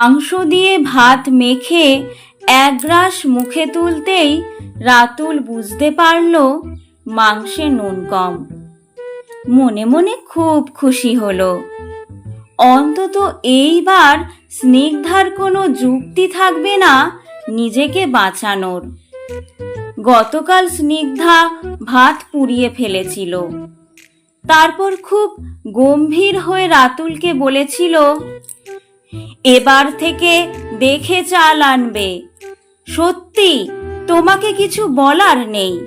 মাংস দিয়ে ভাত মেখে এক গ্রাস মুখে তুলতেই রাতুল বুঝতে পারল মাংসে নুন কম। মনে মনে খুব খুশি হলো। অন্তত এইবার স্নিগ্ধার কোনো যুক্তি থাকবে না নিজেকে বাঁচানোর। গতকাল স্নিগ্ধা ভাত পুড়িয়ে ফেলেছিল। তারপর খুব গম্ভীর হয়ে রাতুলকে বলেছিল এবার থেকে দেখে চাল আনবে। সত্যি, তোমাকে কিছু বলার নেই।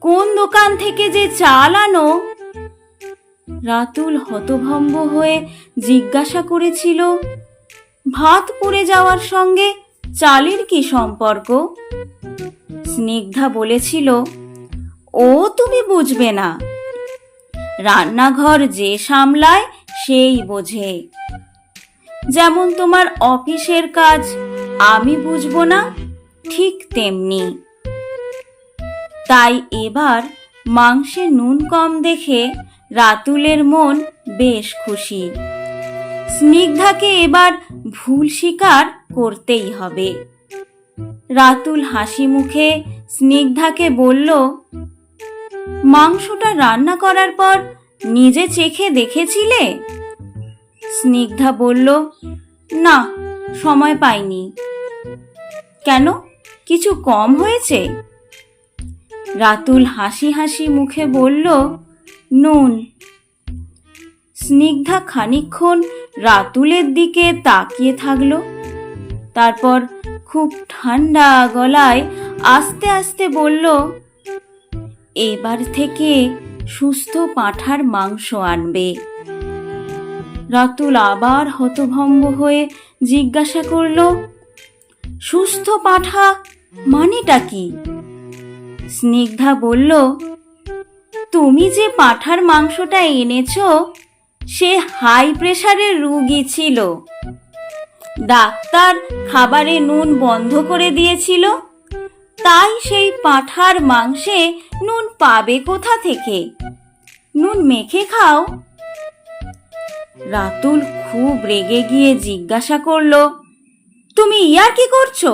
কোন দোকান থেকে যে চাল আনো? রাতুল হতভম্ব হয়ে জিজ্ঞাসা করেছিল, ভাত পুড়ে যাওয়ার সঙ্গে চালের কি সম্পর্ক? স্নিগ্ধা বলেছিল, ও তুমি বুঝবে না। রান্নাঘর যে সামলায় সেই বোঝে। যেমন তোমার অফিসের কাজ, আমি বুঝব না ঠিক তেমনি। তাই এবার মাংসে নুন কম দেখে রাতুলের মন বেশ খুশি। স্নিগ্ধাকে এবার ভুল স্বীকার করতেই হবে। রাতুল হাসি মুখে স্নিগ্ধাকে বলল, মাংসটা রান্না করার পর নিজে চেখে দেখেছিলে? স্নিগ্ধা বলল, না, সময় পাইনি। কেন? কিছু কম হয়েছে? রাতুল হাসি হাসি মুখে বলল, নুন। স্নিগ্ধা খানিকক্ষণ রাতুলের দিকে তাকিয়ে থাকল। তারপর খুব ঠান্ডা গলায় আস্তে আস্তে বলল, এবার থেকে সুস্থ পাঁঠার মাংস আনবে। রাতুল আবার হতভম্ব হয়ে জিজ্ঞাসা করল, সুস্থ পাঁঠা, মানেটা কি? স্নিগ্ধা বলল, তুমি যে পাঁঠার মাংসটা এনেছ, সে হাই প্রেশারের রুগী ছিল। ডাক্তার খাবারে নুন বন্ধ করে দিয়েছিল, তাই সেই পাঁঠার মাংসে নুন পাবে কোথা থেকে? নুন মেখে খাও। রাতুল খুব রেগে গিয়ে জিজ্ঞাসা করল তুমি ইয়ার কি করছ?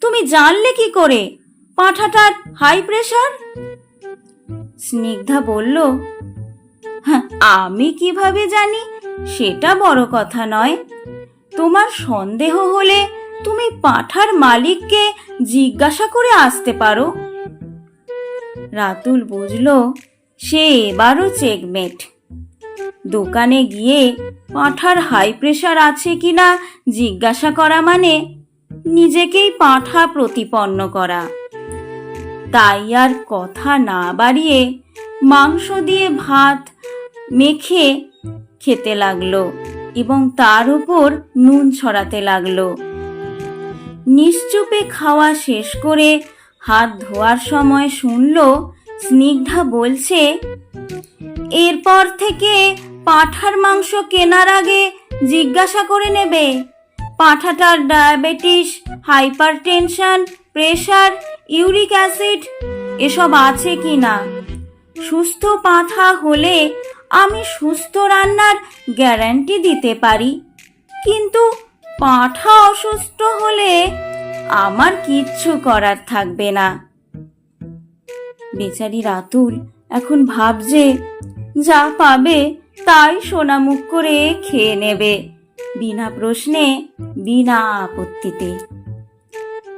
তুমি জানলে কি করে? পাঁঠাটার হাই প্রেশার স্নিগ্ধা বলল "হ্যাঁ, আমি কীভাবে জানি? সেটা বড় কথা নয়। তোমার সন্দেহ হলে তুমি পাঁঠার মালিককে জিজ্ঞাসা করে আসতে পারো। রাতুল বুঝলো সে এবারও চেকমেট দোকানে গিয়ে পাঁঠার হাই প্রেশার আছে কিনা জিজ্ঞাসা করা মানে নিজেকেই পাঁঠা প্রতিপন্ন করা। তাই আর কথা না বাড়িয়ে মাংস দিয়ে ভাত মেখে খেতে লাগল এবং তার উপর নুন ছড়াতে লাগল। নিশ্চুপে খাওয়া শেষ করে হাত ধোয়ার সময় শুনল স্নিগ্ধা বলছে এরপর থেকে পাঁঠার মাংস কেনার আগে জিজ্ঞাসা করে নেবে। পাঁঠাটার diabetes hypertension pressure, uric acid, এসব আছে কি না? সুস্থ পাঁঠা হলে আমি সুস্থ রান্নার গ্যারান্টি দিতে পারি। কিন্তু পাঁঠা অসুস্থ হলে আমার কিচ্ছু করার থাকবে না। বেচারি রাতুল এখন ভাবছে যা পাবে তাই সোনামুখ করে খেয়ে নেবে। বিনা প্রশ্নে, বিনা আপত্তিতে।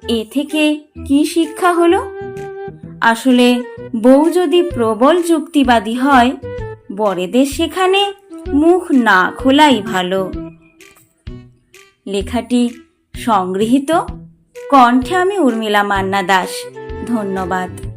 এ থেকে কি শিক্ষা হলো? আসলে বউ যদি প্রবল যুক্তিবাদী হয়, বরেদের সেখানে মুখ না খোলাই ভালো। লেখাটি সংগৃহীত। কণ্ঠে আমি উর্মিলা মান্না দাস। ধন্যবাদ।